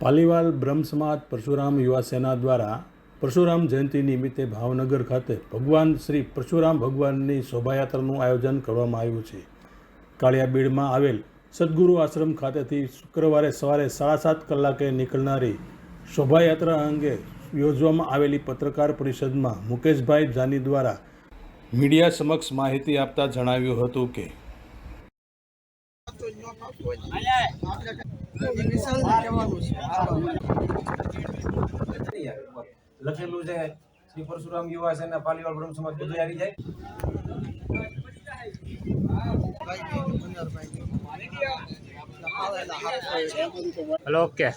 પાલીવાલ બ્રહ્મ સમાજ પરશુરામ યુવા સેના દ્વારા પરશુરામ જયંતિ નિમિત્તે ભાવનગર ખાતે ભગવાન શ્રી પરશુરામ ભગવાનની શોભાયાત્રાનું આયોજન કરવામાં આવ્યું છે. કાળિયાબીડમાં આવેલ સદગુરુ આશ્રમ ખાતેથી શુક્રવારે સવારે સાડા સાત કલાકે નીકળનારી શોભાયાત્રા અંગે યોજવામાં આવેલી પત્રકાર પરિષદમાં મુકેશભાઈ જાની દ્વારા મીડિયા સમક્ષ માહિતી આપતા જણાવ્યું હતું કે લખેલું છે શ્રી પરશુરામ યુવા સેના પાલીવાલ બ્રહ્મ સમાજ બધું આવી જાય. Hello okay.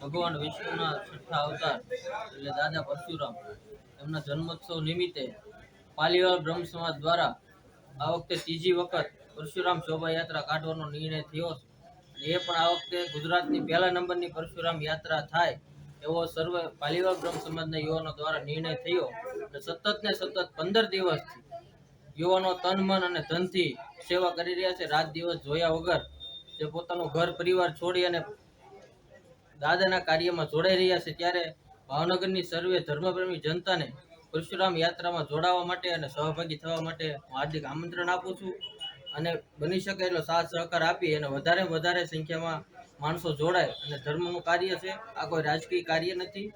ભગવાન વિષ્ણુના છઠ્ઠા અવતાર એટલે દાદા પરશુરામ એમના જન્મોત્સવ નિમિત્તે પાલીવાલ બ્રહ્મ સમાજ દ્વારા આ વખતે ત્રીજી વખત પરશુરામ શોભાયાત્રા કાઢવાનો નિર્ણય થયો છે. એ પણ આ વખતે ગુજરાતની પહેલા નંબરની પરશુરામ યાત્રા થાય એવો સર્વે પાલીવા બ્રહ્મ સમાજના યુવાનો દ્વારા નિર્ણય થયો અને સતત ને સતત પંદર દિવસથી યુવાનો તન, મન અને ધનથી સેવા કરી રહ્યા છે. રાત દિવસ જોયા વગર જે પોતાનું ઘર, પરિવાર છોડી અને દાદાના કાર્યમાં જોડાઈ રહ્યા છે ત્યારે ભાવનગરની સર્વે ધર્મપ્રેમી જનતાને પરશુરામ યાત્રામાં જોડાવા માટે અને સહભાગી થવા માટે હું હાર્દિક આમંત્રણ આપું છું. અને બની શકે એટલો સાથ સહકાર આપી અને વધારે વધારે સંખ્યામાં માણસો જોડાય. અને ધર્મનું કાર્ય છે, આ કોઈ રાજકીય કાર્ય નથી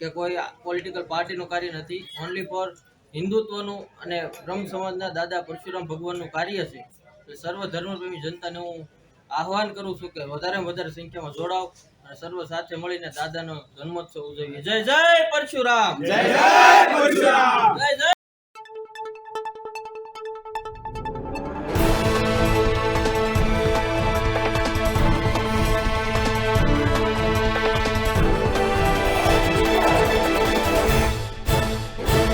કે કોઈ પોલિટિકલ પાર્ટીનું કાર્ય નથી. ઓનલી ફોર હિન્દુત્વનું અને બ્રહ્મ સમાજના દાદા પરશુરામ ભગવાનનું કાર્ય છે. એટલે સર્વ ધર્મપ્રેમી જનતાને હું આહવાન કરું છું કે વધારે વધારે સંખ્યામાં જોડાવ અને સર્વ સાથે મળીને દાદાનો જન્મોત્સવ ઉજવીએ. જય જય પરશુરામ! જય જય પરશુરામ!